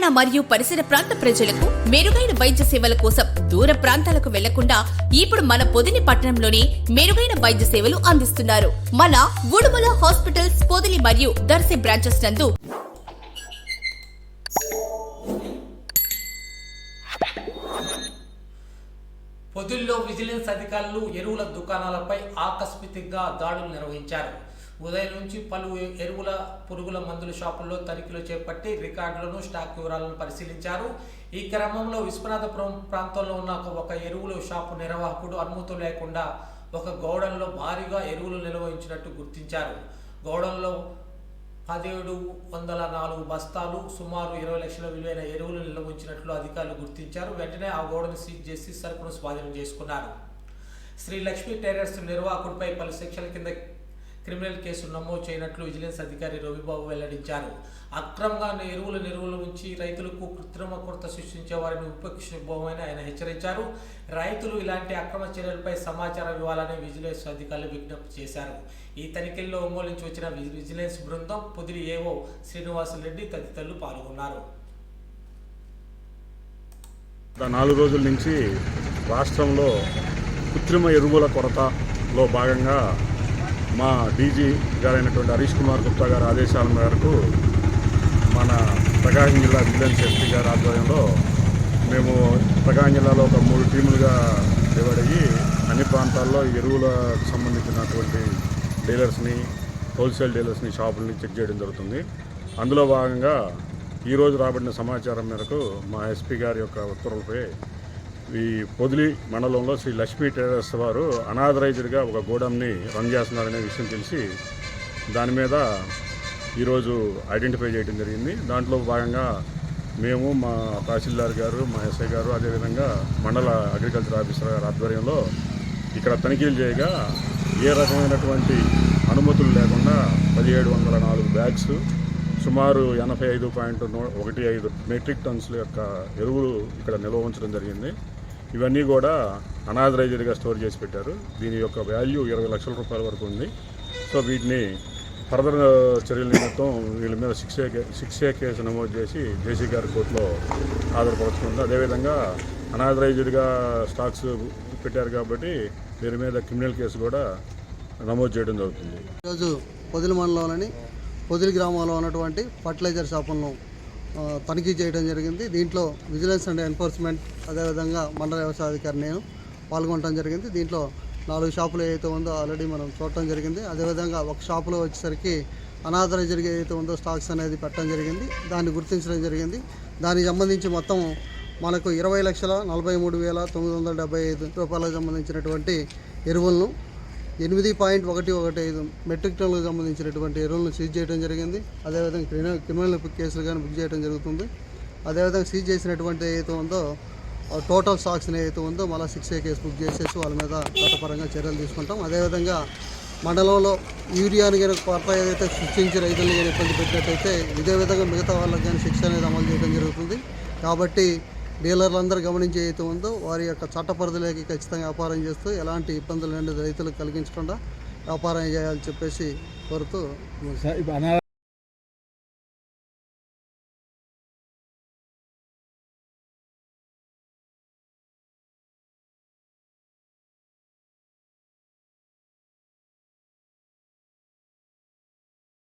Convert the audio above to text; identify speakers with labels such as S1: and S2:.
S1: తెలంగాణ మరియు పరిసర ప్రాంత ప్రజలకు మెరుగైన వైద్య సేవల కోసం దూర ప్రాంతాలకు వెళ్ళకుండా ఇప్పుడు మన పొదిని పట్టణంలోనే మెరుగైన వైద్య సేవలు అందిస్తున్నారు. మన ఉడుమల హాస్పిటల్స్ పొదిలి మరియు దర్శి బ్రాంచెస్ నందు
S2: పొదిల్లో విజిలెన్స్ అధికారులు ఎరువుల దుకాణాలపై ఆకస్మికంగా దాడులు నిర్వహించారు. ఉదయం నుంచి పలు ఎరువుల పురుగుల మందుల షాపుల్లో తనిఖీలు చేపట్టి రికార్డులను స్టాక్ వివరాలను పరిశీలించారు. ఈ క్రమంలో విశ్వనాథపురం ప్రాంతంలో ఉన్న ఒక- ఎరువుల షాపు నిర్వాహకుడు అనుమతులు లేకుండా ఒక గోడౌన్లో భారీగా ఎరువులు నిర్వహించినట్టు గుర్తించారు. గోడౌన్లో పదిహేడు వందల నాలుగు బస్తాలు సుమారు ఇరవై లక్షల విలువైన ఎరువులు నిల్వ ఉంచినట్లు అధికారులు గుర్తించారు. వెంటనే ఆ గోడను సీజ్ చేసి సరుకును స్వాధీనం చేసుకున్నారు. శ్రీ లక్ష్మీ టెరర్స్ నిర్వాహకుడిపై పలు సెక్షన్ల కింద క్రిమినల్ కేసు నమోదు చేయనట్లు విజిలెన్స్ అధికారి రవిబాబు వెల్లడించారు. అక్రమంగా ఎరువుల నిల్వలు నుంచి రైతులకు కృత్రిమ కొరత సృష్టించే వారిని ఉపేక్షించబోమని ఆయన హెచ్చరించారు. రైతులు ఇలాంటి అక్రమ చర్యలపై సమాచారం ఇవ్వాలని విజిలెన్స్ అధికారులు విజ్ఞప్తి చేశారు. ఈ తనిఖీల్లో ఒంగోలు నుంచి వచ్చిన విజిలెన్స్ బృందం పుదిరి ఏవో శ్రీనివాసరెడ్డి తదితరులు పాల్గొన్నారు.
S3: గత నాలుగు రోజుల నుంచి రాష్ట్రంలో కృత్రిమ ఎరువుల కొరతలో భాగంగా మా డీజీ గారైనటువంటి హరీష్ కుమార్ గుప్తా గారి ఆదేశాల మేరకు మన ప్రకాశం జిల్లా విజిలెన్స్ ఎస్పీ గారి ఆధ్వర్యంలో మేము ప్రకాశం జిల్లాలో ఒక మూడు టీములుగా డివైడ్ అయ్యి అన్ని ప్రాంతాల్లో ఈ ఎరువులకు సంబంధించినటువంటి డీలర్స్ని హోల్సేల్ డీలర్స్ని షాపుల్ని చెక్ చేయడం జరుగుతుంది. అందులో భాగంగా ఈరోజు రాబడిన సమాచారం మేరకు మా ఎస్పీ గారి యొక్క ఉత్తర్వులపై ఈ పొదిలి మండలంలో శ్రీ లక్ష్మీ ట్రేడర్స్ వారు అనాథరైజ్డ్గా ఒక గోడౌన్ని రన్ చేస్తున్నారనే విషయం తెలిసి దాని మీద ఈరోజు ఐడెంటిఫై చేయడం జరిగింది. దాంట్లో భాగంగా మేము మా తహసీల్దార్ గారు మా ఎస్ఐ గారు అదేవిధంగా మండల అగ్రికల్చర్ ఆఫీసర్ గారి ఆధ్వర్యంలో ఇక్కడ తనిఖీలు చేయగా ఏ రకమైనటువంటి అనుమతులు లేకుండా పదిహేడు వందల నాలుగు బ్యాగ్స్ సుమారు ఎనభై ఐదు పాయింట్ ఒకటి ఐదు మెట్రిక్ టన్స్ యొక్క ఎరువులు ఇక్కడ నిల్వ ఉంచడం జరిగింది. ఇవన్నీ కూడా అనాథరైజ్డ్గా స్టోర్ చేసి పెట్టారు. దీని యొక్క వాల్యూ ఇరవై లక్షల రూపాయల వరకు ఉంది. సో వీటిని ఫర్దర్ చర్యల నిమిత్తం వీళ్ళ మీద శిక్ష శిక్ష కేసు నమోదు చేసి జేసీ గారి కోర్టులో హాజరుపరుచుకుంది అదేవిధంగా అనాథరైజ్డ్గా స్టాక్స్ పెట్టారు కాబట్టి వీరి మీద క్రిమినల్ కేసు కూడా నమోదు చేయడం జరుగుతుంది.
S4: ఈరోజు పొదిలి మండలంలోని పొదిలి గ్రామంలో ఉన్నటువంటి ఫర్టిలైజర్ షాపులను తనిఖీ చేయడం జరిగింది. దీంట్లో విజిలెన్స్ అండ్ ఎన్ఫోర్స్మెంట్ అదేవిధంగా మండల వ్యవసాయ అధికారి నేను పాల్గొనడం జరిగింది. దీంట్లో నాలుగు షాపులు ఏదైతే ఉందో ఆల్రెడీ మనం చూడటం జరిగింది. అదేవిధంగా ఒక షాపులో వచ్చేసరికి అనాథరైజర్గా ఏదైతే ఉందో స్టాక్స్ అనేది పెట్టడం జరిగింది. దాన్ని గుర్తించడం జరిగింది. దానికి సంబంధించి మొత్తం మనకు ఇరవై లక్షల నలభై మూడు వేల తొమ్మిది వందల డెబ్బై ఐదు రూపాయలకు సంబంధించినటువంటి ఎరువులను ఎనిమిది పాయింట్ ఒకటి ఒకటి ఐదు మెట్రిక్ టన్నులకు సంబంధించినటువంటి ఎరువులను సీజ్ చేయడం జరిగింది. అదేవిధంగా క్రిమినల్ క్రిమినల్ కేసులు కానీ బుక్ చేయడం జరుగుతుంది. అదేవిధంగా సీజ్ చేసినటువంటి ఏదైతే ఉందో టోటల్ స్టాక్స్ ఏదైతే ఉందో మళ్ళీ సిక్స్ ఏ కేసు బుక్ చేసేసి వాళ్ళ మీద చట్టపరంగా చర్యలు తీసుకుంటాం. అదేవిధంగా మండలంలో యూరియాని కనుక కొరత ఏదైతే సృష్టించి రైతులను కానీ ఇబ్బంది పెట్టినట్టయితే ఇదే విధంగా మిగతా వాళ్ళకి కానీ శిక్ష అనేది అమలు చేయడం జరుగుతుంది. కాబట్టి డీలర్లందరూ గమనించే అయితే ఉందో వారి యొక్క చట్ట పరిధిలోకి ఖచ్చితంగా వ్యాపారం చేస్తూ ఎలాంటి ఇబ్బందులు అనేది రైతులకు కలిగించకుండా వ్యాపారం చేయాలని చెప్పేసి కోరుతూ